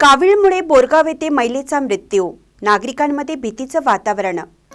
कावीळमुळे बोरगाव येथे महिलेचा मृत्यू. नागरिकांमध्ये भीतीचं वातावरण.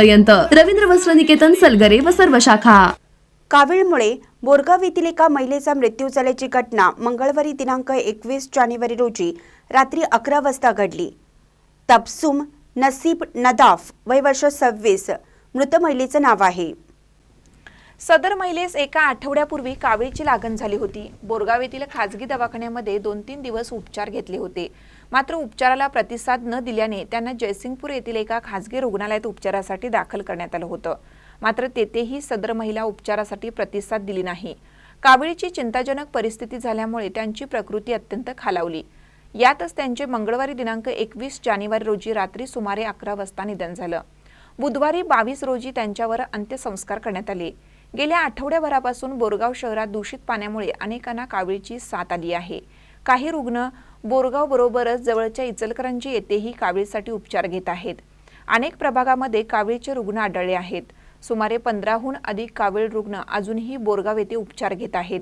पर्यंत रवींद्र वस्त्र निकेतन सलगरे व सर्व शाखा. कावीळमुळे बोरगाव येथील एका महिलेचा मृत्यू झाल्याची घटना मंगळवारी दिनांक एकवीस जानेवारी रोजी रात्री अकरा वाजता घडली. तबसुम नसीब नदाफ वय वर्ष सव्वीस. मृत महिलेचं नाव आहे. सदर महिलेस एका आठवड्यापूर्वी कावीळची लागण झाली होती. बोरगाव येथील खाजगी दवाखान्यामध्ये दोन तीन दिवस उपचार घेतले होते. मात्र उपचाराला प्रतिसाद न दिल्याने त्यांना जयसिंगपूर येथील एका खाजगी रुग्णालयात उपचारासाठी दाखल करण्यात आलं होतं. मात्र तेथेही सदर महिला उपचारासाठी प्रतिसाद दिली नाही. कावीळीची चिंताजनक परिस्थिती झाल्यामुळे त्यांची प्रकृती अत्यंत खालावली. यातच त्यांचे मंगळवारी दिनांक एकवीस जानेवारी रोजी रात्री सुमारे अकरा वाजता निधन झालं. बुधवारी बावीस रोजी त्यांच्यावर अंत्यसंस्कार करण्यात आले. गेल्या आठवड्याभरापासून बोरगाव शहरात दूषित पाण्यामुळे अनेकांना कावीळची साथ आली आहे. काही रुग्ण बोरगाव बरोबरच जवळच्या इचलकरंजी येथेही कावीळसाठी उपचार घेत आहेत. अनेक प्रभागामध्ये कावीळचे रुग्ण आढळले आहेत. सुमारे पंधराहून अधिक कावीळ रुग्ण अजूनही बोरगाव येथे उपचार घेत आहेत.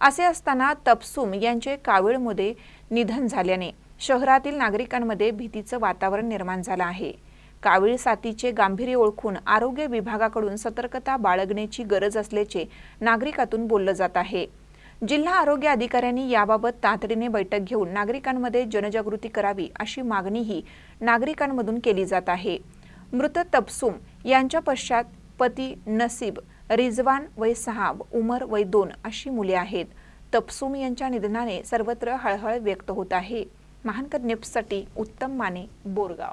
असे असताना तपसुम यांचे कावीळमध्ये निधन झाल्याने शहरातील नागरिकांमध्ये भीतीचं वातावरण निर्माण झालं आहे. कावीळ साथीचे गांभीर्य ओळखून आरोग्य विभागाकडून सतर्कता बाळगण्याची गरज असल्याचे नागरिकातून बोललं जात आहे. जिल्हा आरोग्य अधिकाऱ्यांनी याबाबत तातडीने बैठक घेऊन नागरिकांमध्ये जनजागृती करावी अशी मागणीही नागरिकांमधून केली जात आहे. मृत तपसुम यांच्या पश्चात पती नसीब रिजवान वय सहा उमर वय दोन अशी मुले आहेत. तपसुम यांच्या निधनाने सर्वत्र हळहळ व्यक्त होत आहे. महानकर निप्ससाठी उत्तम माने बोरगाव.